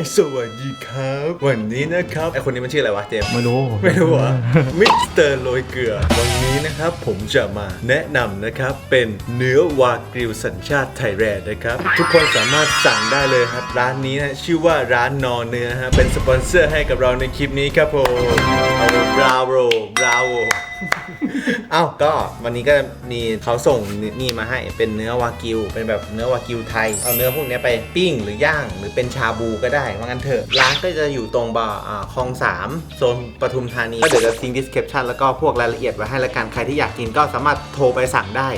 มับเข้าให้สวัสดีครับ วันนี้นะครับไอคนนี้มันชื่ออะไรวะเจมส์ไม่รู้ไม่รู้เหรอมิสเตอร์โรยเกลือ วันนี้นะครับผมจะมาแนะนำนะครับเป็นเนื้อวากิวสัญชาติไทยแลนด์นะครับ ทุกคนสามารถสั่งได้เลยครับ ร้านนี้นะชื่อว่าร้านนอเนื้อฮะเป็นสปอนเซอร์ให้กับเราในคลิปนี้ครับผมเอาบราโวบราโว เอ้าก็วันนี้ก็มีเขาส่งนี่มาให้เป็นเนื้อวากิว เป็นแบบเนื้อวากิวไทย เอาเนื้อพวกนี้ไปปิ้งหรือย่างหรือเป็นชาบูก็ได้ว่างั้นเถอะ ร้านก็จะอยู่ตรงบาร์อ่าคลองสามโซนปทุมธานี ก็เดี๋ยวจะทิ้ง description แล้วก็พวกรายละเอียดไว้ให้ละกัน ใครที่อยากกินก็สามารถโทรไปสั่งได้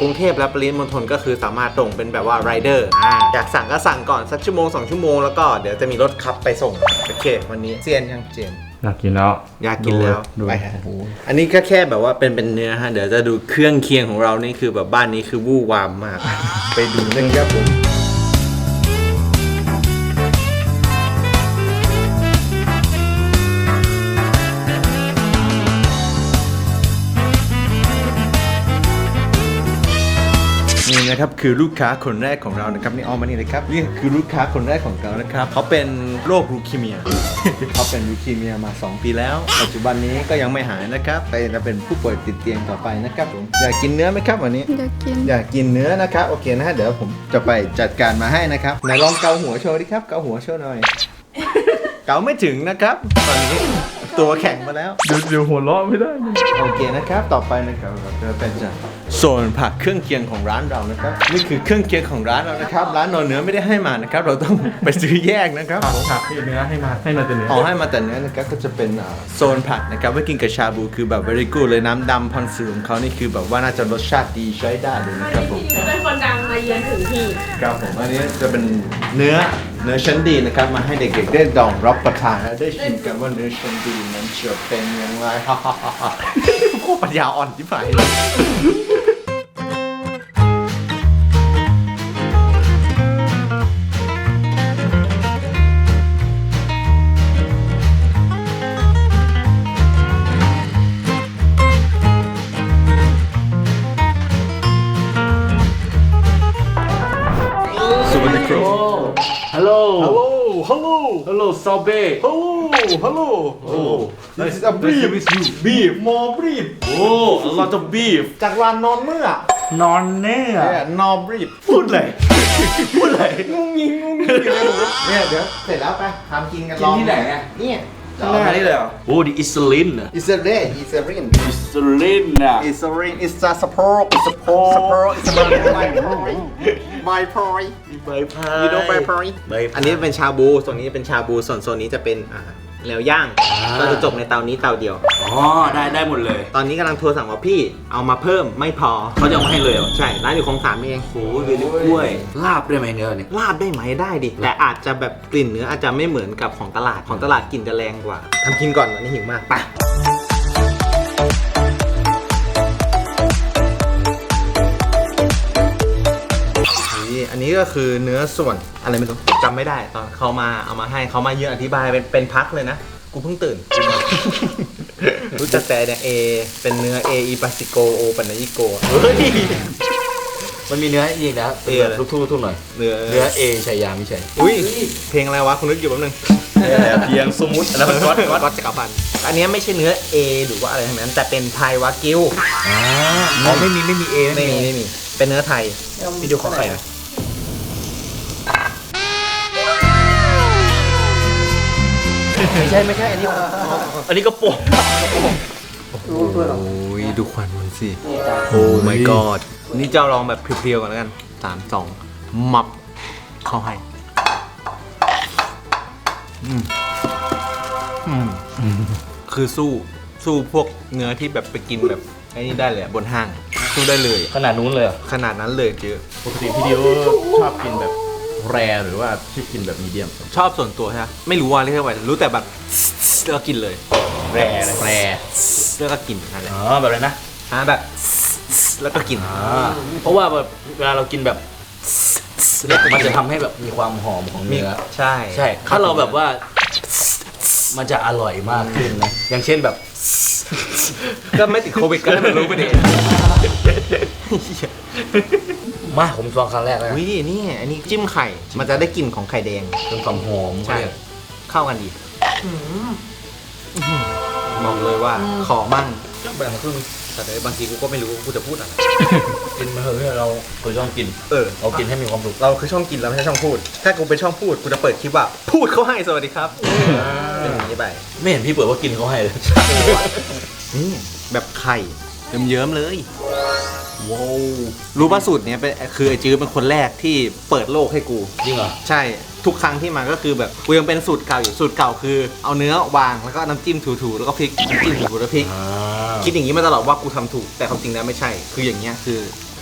กรุงเทพและปริมณฑลก็คือสามารถส่งเป็นแบบว่า rider อ่าอยากสั่งก็สั่งก่อนสักชั่วโมงสองชั่วโมงแล้วก็เดี๋ยวจะมีรถขับไปส่ง โอเค วันนี้เซียนยังเจน อยากกินแล้ว อยากกินแล้วดูไปโอ้ฮะโหอันนี้ก็แค่แบบว่าเป็นเป็นเนื้อฮะ เดี๋ยวจะดูเครื่องเคียงของเรานี่คือแบบบ้านนี้คือวู่วามมาก ไปดูนะครับผม นี่นะครับคือลูกค้าคนแรกของเรานะครับนี่ออมมานี่เลยครับนี่คือลูกค้าคนแรกของเรานะครับเขาเป็นโรคลูคีเมียเขาเป็นลูคีเมียมา 2 ปีแล้ว ปัจจุบันนี้ก็ยังไม่หายนะครับไปจะเป็นผู้ป่วยติดเตียงต่อไปนะครับผมอยากกินเนื้อไหมครับวันนี้ อยากกินอยากกินเนื้อนะครับโอเคนะฮะเดี๋ยวผมจะไปจัดการมาให้นะครับไหนลองเกาหัวโชว์ดิครับเกาหัวโชว์หน่อยเกาไม่ถึงนะครับตอนนี้ตัวแข็งมาแล้วเดี๋ยวเดี๋ยวหัวเราะไม่ได้นะโอเคนะครับ ต่อไปนะครับเราจะเป็นจะ โซนผักเครื่องเคียงของร้านเรานะครับนี่คือเครื่องเคียงของร้านเรานะครับ ร้านนอนเนื้อไม่ได้ให้มานะครับ เราต้องไปซื้อแยกนะครับผักผักให้เนื้อให้มาให้มาแต่เนื้อเอาให้มาแต่เนื้อนะครับก็จะเป็นอ่าโซนผักนะครับไว้กินกับชาบูคือแบบ very good เลยน้ำดำพันสือของเขานี่คือแบบว่าน่าจะรสชาติดีใช้ได้เลยนะครับผมเป็นคนดังมาเยือนถึงที่ครับผมอันนี้จะเป็นเนื้อเนื้อชั้นดีนะครับมาให้เด็กๆได้ลองรับประทานและได้ชิมกันว่าเนื้อชั้นดีนั้นจะเป็นอย่างไรฮ่าฮ่าฮ่าฮ่าโคตรปัญญาอ่อนที่ฝ่าย ฮัลโหลซอเบ้ Hello Hello Hello This is a beef beef more beef โอ้ a lot of beef จากร้านนอนเมื่อ นอนเนื้อเนี่ยนอ beef พูดเลย พูดเลย งุ้งยิงงุ้งยิงอยู่เลยผมเนี่ยเดี๋ยว เสร็จแล้วไปทำกินกันลองกินที่ไหนอะ เนี่ย ข้างหน้านี่เลยเหรอโอ้ดิอิสลินอะอิสราเอลอิสราเอลอิสลินอะอิสราเอลอิสราสปอร์อิสปอร์สปอร์อิสราเอลไมพอยไมพอย ใบพายยูโนไมพอยใบพาย อันนี้เป็นชาบู ส่วนนี้เป็นชาบู ส่วนโซนนี้จะเป็นอ่า แล้วย่างก็จะจบในเตานี้เตาเดียว อ๋อ ได้ได้หมดเลย ตอนนี้กำลังโทรสั่งว่าพี่เอามาเพิ่มไม่พอ เขาจะเอามาให้เลยเหรอใช่ร้านอยู่คลองสามเองโอ้ยเวลิกล้วย ลาบได้ไหมเนื้อเนี่ย ลาดได้ไหมได้ดิ แต่อาจจะแบบกลิ่นเนื้ออาจจะไม่เหมือนกับของตลาดของตลาดกลิ่นจะแรงกว่าทำกินก่อนอันนี้หิวมากไป ก็คือเนื้อส่วนอะไรไม่รู้จำไม่ได้ตอนเขามาเอามาให้เขามาเยอะอธิบายเป็นเป็นพักเลยนะ กูเพิ่งตื่น รู้จักแต่เนี่ยเอเป็นเนื้อเออีปาซิโกโอปันยิโกเฮ้ย มันมีเนื้ออีกนะเออะไรลูกทุ่งลูกทุ่งหน่อย เนื้อเนื้อเอชัยยาไม่ใช่อุ้ยเพลงอะไรวะคุณนึกอยู่แป๊บนึงเพียงสมมุติแล้วมันก๊อตก๊อตก๊อตจักรพันธ์อันเนี้ยไม่ใช่เนื้อ A หรือว่าอะไรทั้งนั้น แต่เป็นไทยวากิวอ๋อไม่มีไม่มีเอไม่มีไม่มี เป็นเนื้อไทยพี่ดูขอไข่หน่อ ไม่ใช่ไม่ใช่ อันนี้อันนี้ก็โป่งโอ้ยดูควันมันสิโอ้ my god นี่เจ้าลองแบบเพียวๆก่อนแล้วกันสามสองมับเข้าให้อืมอืมคือสู้สู้พวกเนื้อที่แบบไปกินแบบไอ้นี่ได้เลยอะบนห้างสู้ได้เลยขนาดนู้นเลยเหรอขนาดนั้นเลยเจือปกติพี่ดิวชอบกินแบบ แรหรือว่าชอบกินแบบมีเดียมชอบส่วนตัวใช่ไหมไม่รู้ว่าเรียกว่าอะไรรู้แต่แบบแล้วก็กินเลยแรนะแรแล้วก็กินนั่นแหละอ๋อแบบอะไรนะอ่าแบบแล้วก็กินอ่าเพราะว่าแบบเวลาเรากินแบบมันจะทำให้แบบมีความหอมของมีเนื้อใช่ใช่ ถ้าเราแบบว่า มันจะอร่อยมากขึ้นนะ อย่างเช่นแบบ ก็ไม่ติดโควิดก็ได้ไม่รู้ไปดิอ มาผมลองครั้งแรกแล้วอุ้ยนี่อันนี้จิ้มไข่ มันจะได้กลิ่นของไข่แดงเป็นความหอมใช่เข้ากันดีบอกเลยว่า ขอมั่งแบ่งครึ่งแต่เดี๋ยวบางทีกูก็ไม่รู้ว่ากูจะพูดอะไรกินมาเถอะเราเคยชอบกินเออ เรากินให้มีความสุขเราคือช่องกินเราไม่ใช่ช่องพูด ถ้ากูเป็นช่องพูดกูจะเปิดคลิปว่า พูดเขาให้สวัสดีครับเป็นอย่างนี้ไปไม่เห็นพี่เปิดว่ากินเขาให้เลย นี่แบบไข่เยิ้มๆเลย ว้าวรู้ป่ะสูตรเนี้ยเป็นคือไอจื้อเป็นคนแรกที่เปิดโลกให้กู จริงเหรอ ใช่ทุกครั้งที่มาก็คือแบบกูยังเป็นสูตรเก่าอยู่สูตรเก่าคือ เอาเนื้อวางแล้วก็น้ำจิ้มถูๆแล้วก็พริกน้ำจิ้มถูๆแล้วพริกอ่าคิดอย่างนี้มาตลอดว่ากูทำถูกแต่ความจริงแล้วไม่ใช่ คืออย่างเงี้ยคือ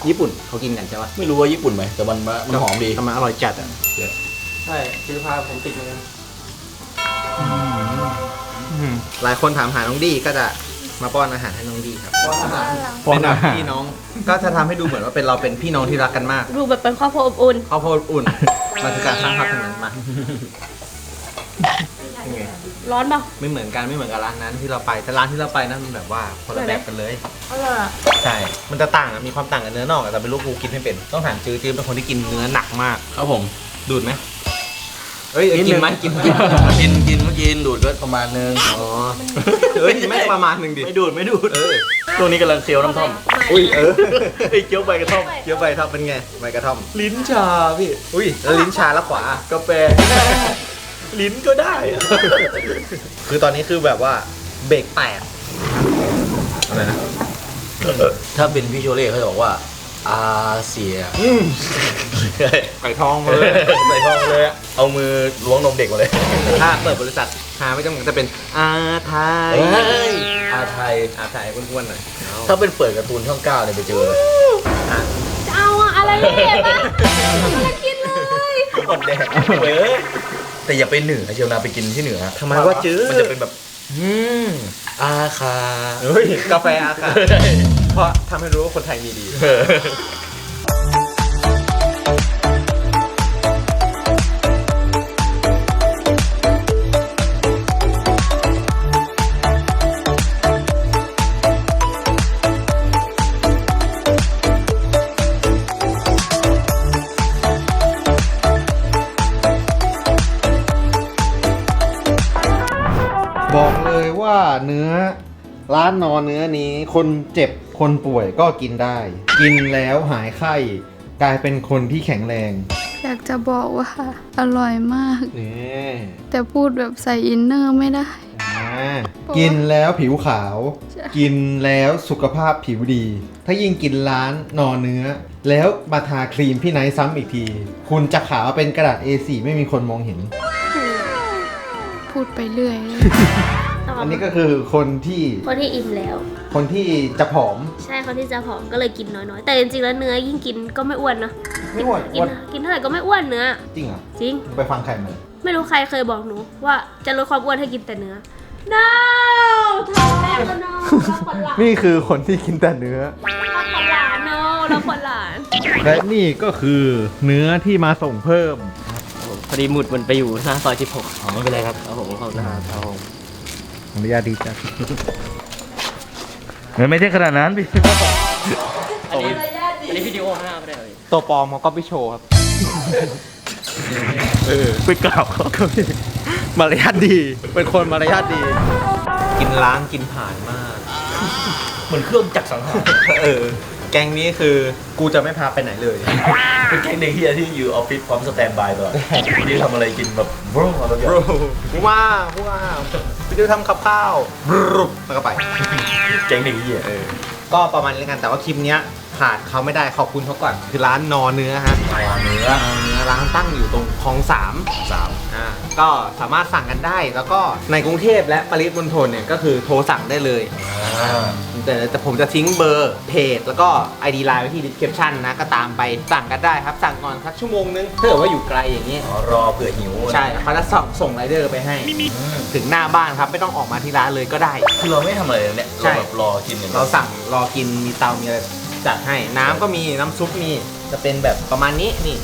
ญี่ปุ่นเขากินกันใช่ปะไม่รู้ว่าญี่ปุ่นไหมแต่มันมันหอมดีทำไมอร่อยจัดอะเดี๋ยวใช่คือพาผมติดเหมือนกันหลายคนถามหาน้องดีก็จะ มาป้อนอาหารให้น้องดีครับป้อนอาหารเป็นแบบพี่น้อง ก็จะทำให้ดูเหมือนว่าเป็นเราเป็นพี่น้องที่รักกันมากดูแบบเป็นครอบครัวอบอุ่นข้าวโพดอุ่นมันคือการสร้างภาพตรงนั้นมายังไงร้อนเปล่าไม่เหมือนกันไม่เหมือนกับร้านนั้นที่เราไปแต่ร้านที่เราไปนั้นมันแบบว่าคนละแบบกันเลย อร่อยอะใช่ มันจะต่างอะมีความต่างกับเนื้อนอกอะแต่ไม่รู้กูกินไม่เป็น ต้องถามจื้อจื้อเป็นคนที่กินเนื้อหนักมาก ครับผม ดูดไหม เฮ้ยกินไหมกินไหมกินกินเมื่อกี้ดูดก็ประมาณนึงอ๋อเฮ้ยไม่ประมาณหนึ่งดิไม่ดูดไม่ดูดเออช่วงนี้กำลังเคี้ยวน้ำท่อมอุ้ยเออไอ้เคี้ยวใบกระท่อมเคี้ยวใบท่อมเป็นไงใบกระท่อม ลิ้นชาพี่อุ้ยแล้วลิ้นชาแล้วขวากาแฟลิ้นก็ได้อะคือตอนนี้คือแบบว่าเบรกแตกอะไรนะถ้าเป็นพี่โชเล่เขาจะบอกว่า อาเซียอืมไก่ทองเลยใส่ทองเลยอะเอามือล้วงนมเด็กมาเลยถ้าเปิดบริษัทหาไม่จำกัดจะเป็นอาไทยเฮ้ยอาไทย อาไทยอ้วนๆหน่อยเอาถ้าเป็นเปิดการ์ตูนช่องเก้าเนี่ยไปเจอเลยจะเอาอะอะไรเนี่ยปะอยากกินเลยอดแดกเออแต่อย่าไปเหนือเชียวนาไปกินที่เหนือทำไมว่าจื้อมันจะเป็นแบบ อืมอาคาเฮ้ยกาแฟอาคา เพราะทำให้รู้ว่าคนไทยมีดี บอกเลยว่าเนื้อร้านนอนเนื้อนี้คนเจ็บ คนป่วยก็กินได้ กินแล้วหายไข้กลายเป็นคนที่แข็งแรง อยากจะบอกว่าอร่อยมาก นี่แต่พูดแบบใส่อินเนอร์ไม่ได้ อ่ากินแล้วผิวขาว ใช่ กินแล้วสุขภาพผิวดี ถ้ายิ่งกินร้านนอนเนื้อ แล้วมาทาครีมพี่ไนท์ซ้ำอีกที คุณจะขาวเป็นกระดาษ A4 ไม่มีคนมองเห็น พูดไปเรื่อย อันนี้ก็คือคนที่คนที่อิ่มแล้ว คนที่จะผอม ใช่คนที่จะผอมก็เลยกินน้อยๆ แต่จริงๆแล้วเนื้อยิ่งกินก็ไม่อ้วนเนาะไม่อ้วนกินกินเท่าไหร่ก็ไม่อ้วนเนื้อ จริงเหรอจริง ไปฟังใครมาไม่รู้ใครเคยบอกหนูว่าจะลดความอ้วนให้กินแต่เนื้อ no ทำแม่ก็ no เราคนหลานนี่คือคนที่กินแต่เนื้อเราคนหลาน no เราคนหลาน และนี่ก็คือเนื้อที่มาส่งเพิ่มพอดีหมุดมันไปอยู่หน้าซอย16อ๋อไม่เป็นไรครับครับผมขอบคุณนะครับครับผมอนุญาตดีจ้ะ ไม่ใช่ขนาดนั้นพี่อันนี้อันนี้วิดีโอห้าไม่ได้เลยตัวปลอมเขาก็ไปโชว์ครับ เออไปกล่าวเขามารยาทดี เป็นคนมารยาทดี กินล้างกินผ่านมาก เหมือนเครื่องจักรสังหารเออ แกงนี้คือกูจะไม่พาไปไหนเลย เป็นแก๊งเด็กเฮียที่อยู่ออฟฟิศพร้อมสแตนบายตลอดที่ทำอะไรกินแบบบรูอะไรอย่าง bro ผู้ว่าผู้ว่า พี่ดูทำกับข้าวบรุบแล้วก็ไป เจ๊งหนึ่งเฮียเออ ก็ประมาณนี้กันแต่ว่าคลิปเนี้ย ขาดเขาไม่ได้ขอบคุณเขาก่อนคือร้านนอเนื้อฮะวางเนื้อ นอเนื้อร้านตั้งอยู่ตรงคลองสามสามอ่าก็สามารถสั่งกันได้ แล้วก็ในกรุงเทพและปริมณฑลเนี่ยก็คือโทรสั่งได้เลยอ่าแต่แต่ผมจะทิ้งเบอร์เพจ แล้วก็ ID ไลน์ไว้ที่ description นะก็ตามไปสั่งกันได้ครับ สั่งก่อนสักชั่วโมงนึงถ้าเกิดว่าอยู่ไกลอย่างนี้อ๋อรอเผื่อหิว ใช่เขาจะส่งส่งไรเดอร์ไปให้ ถึงหน้าบ้านครับ ไม่ต้องออกมาที่ร้านเลยก็ได้ คือเราไม่ทำอะไรเลยเนี่ยใช่เราแบบรอกินอย่างเดีเรายวสั่งรอกินมีเตามีอะไร จัดให้น้ำก็มีน้ำซุปมีจะเป็นแบบประมาณนี้นี่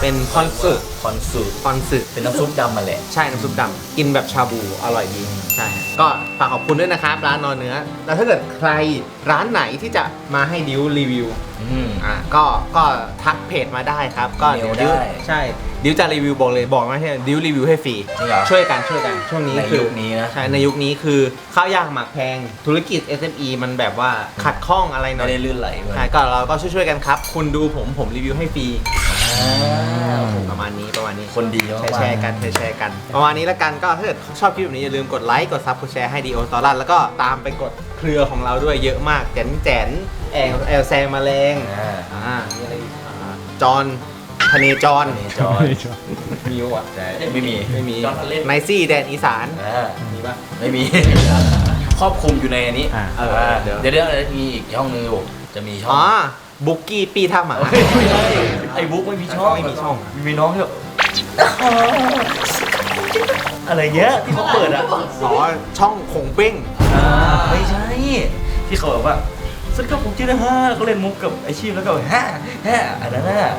เป็นคอนสึคอนสูตรคอนสึเป็นน้ำซุปดำมาแหละ ใช่น้ำซุปดำกินแบบชาบูอร่อยดีใช่ก็ฝากขอบคุณด้วยนะครับ ร้านนอนเนื้อ แล้วถ้าเกิดใครร้านไหนที่จะมาให้ดิวรีวิว อืม อะก็ก็ทักเพจมาได้ครับ ก็เมลดิวได้ ใช่ ดิวจะรีวิวบอกเลยบอกไม่ใช่ดิวรีวิวให้ฟรีจริงเหรอ ช่วยกันช่วยกันช่วงนี้ในคือยุคนี้นะ ใช่ในยุคนี้คือข้าวยากหมักแพง ธุรกิจ SME มันแบบว่าขัดข้องอะไรหน่ไม่อยได้ลื่นไหลเลยใช่ก็เราก็ช่วยๆกันครับ คุณดูผมผมรีวิวให้ฟรีอ่าประมาณนี้ประมาณนี้ คนดีมากๆแชร์ๆกันแชร์ๆกัน ประมาณนี้แล้วกันก็ถ้าเกิดชอบคลิปแบบนี้อย่าลืมกดไลค์กดซับกดแชร์ให้ดีโอตอรันแล้วก็ตามไปกดเครือของเราด้วยเยอะมากแจนแจนแอลแอลแซงมาแรงอ่า อ่ามีอะไรอีกอ่าจอน พเนจรนี่จอย มีวะใช่ไม่มี ไม่มีจอนเล่นไนซี่แดนอีสาน อ่ามีปะไม่มี ครอบคลุมอยู่ในอันนี้อ่า เอออ่าเดี๋ยวเดี๋ยวเดี๋ยวเดี๋ยวมีอีกช่องนึงอยู่จะมีช่องอ๋อ บุกกี้ปีท่าหมาเฮ้ยไม่ใช่ไอ้บุ๊กไม่มีช่องไม่มีช่องมีน้องที่แบบอะไรเงี้ยที่เขาเปิดอะ อ๋อ ช่องขงเป้งอ่าไม่ใช่ ที่เขาแบบว่า สวัสดีครับผมชื่อนะฮะเขาเล่นมุกกับไอชีพแล้วก็ฮ่าฮ่าอันนั้นน่ะ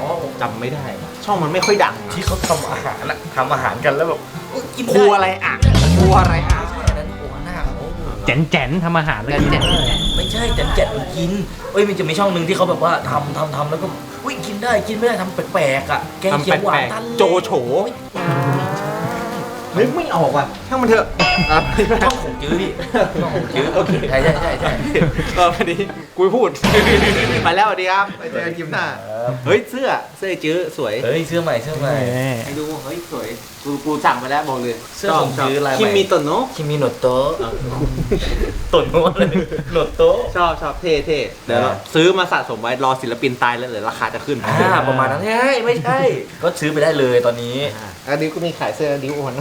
จำไม่ได้ว่ะช่องมันไม่ค่อยดังอะที่เขาทำอาหารอะทำอาหารกันแล้วแบบอุ๊ยกินครัวอะไรอะครัวอะไรอะใช่อันนั้นหัวหน้าเขาแจ๋นแจ๋นทำอาหารแล้วกินแจ๋น ไม่ใช่แต่แจกมันกินเอ้ยมันจะมีช่องหนึ่งที่เขาแบบว่าทำทำทำแล้วก็อุ้ยกินได้กินไม่ได้ทำแปลกๆอะแกงทำเขียวหวาแปนลกตันๆโจโฉ นึกไม่ออกว่ะช่างมันเถอะอะช่องของ จื้อพี่ช่องของจื้อโอเคใช่ใช่ใช่ใช่ก็พอดีกูพูด ไปแล้วสวัสดีครับไปเจอกันคลิปหน้าเฮ้ยเสื้อเสื้อไอ้จื้อสวยเฮ้ยเสื้อใหม่เสื้อใหม่ให้ดูเฮ้ยสวยกูกูสั่งไปแล้วบอกเลยเสื้อของจื้อลายใหม่คิมมีตนโนะคิมิโนโตะตนโน้ตเลยโนโตะชอบชอบเท่เท่เดี๋ยวเราซื้อมาสะสมไว้รอศิลปินตายแล้วเดี๋ยวราคาจะขึ้นอ่าประมาณนั้นใช่ไม่ใช่ ก็ซื้อไปได้เลยตอนนี้อะอันนี้ก็มีขายเสื้อดิวโอน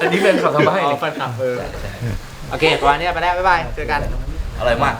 อันนี้เป็นขับทำให้ อ๋อแฟนคลับเออ โอเคประมาณนี้ไปแล้วบ๊ายบาย เจอกัน อร่อยมาก